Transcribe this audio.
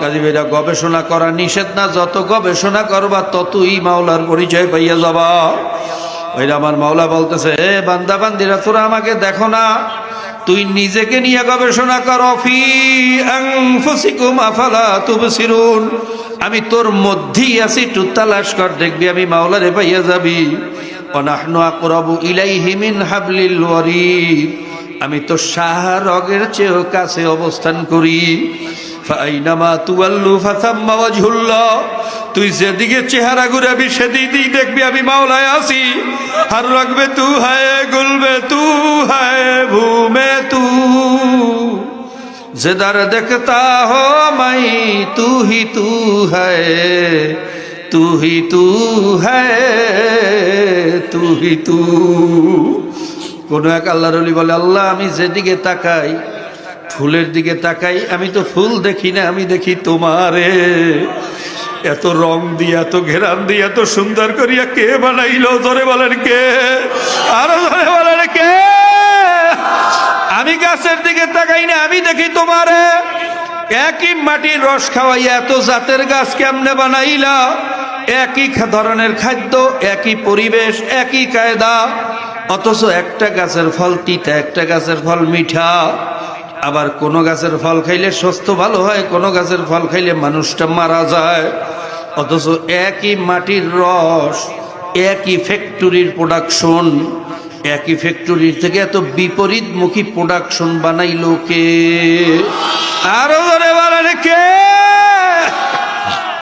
কাজী বেরা গবেষণা করা নিষেধ না, যত গবেষণা করবা ততই মাওলার পরিচয় পাইয়া যাবা। ওইটা আমার মাওলা বলতেছে, এ বান্দা, বান্দিরা, তোরা আমাকে দেখো না। তুই নিজেকে নিয়ে গবেষণা কর আমি তোর মধ্যেই আছি, একটু তালাশ কর, দেখবি আমি মাওলারে পাইয়া যাবি। আমি তো শাহ রগের চেয়েও কাছে অবস্থান করি। ফাইনামা তুয়াল্লু ফাসাম্মা ওয়াজহুল্লাহ তুই যেদিকে চেহারা ঘুরাবি সেদিকেই দেখবি আমি মাওলায় আছি হর রগবে তু হায় গুলবে তু হায় ভূমে তু जिधर देखता हो मैं तू ही तू है तू ही तू है तू ही तू কোন এক আল্লাহর অলি বলে আল্লাহ আমি যেদিকে তাকাই ফুলের দিকে তাকাই, আমি তো ফুল দেখি না, আমি দেখি তোমারে। এত রং দিয়ে, এত ঘেরান দিয়ে, এত সুন্দর করিয়া কে বানাইলো? ধরে বলেন কে? আরও ধরে বলেন কে? আমি গাছের দিকে তাকাই না, আমি দেখি তোমারে। একই মাটির রস খাওয়াইয়া এত জাতের গাছ কেমনে বানাইলা? একই ধরনের খাদ্য, একই পরিবেশ, একই কায়দা। অথচ একটা গাছের ফল তিতা, একটা গাছের ফল মিঠা। আবার কোন গাছের ফল খাইলে স্বাস্থ্য ভালো হয়, কোন গাছের ফল খাইলে মানুষটা মারা যায়। অথচ একই মাটির রস, একই ফ্যাক্টরির প্রোডাকশন একই ফ্যাক্টরির থেকে এত বিপরীতমুখী প্রোডাকশন বানাইলো কে? আরও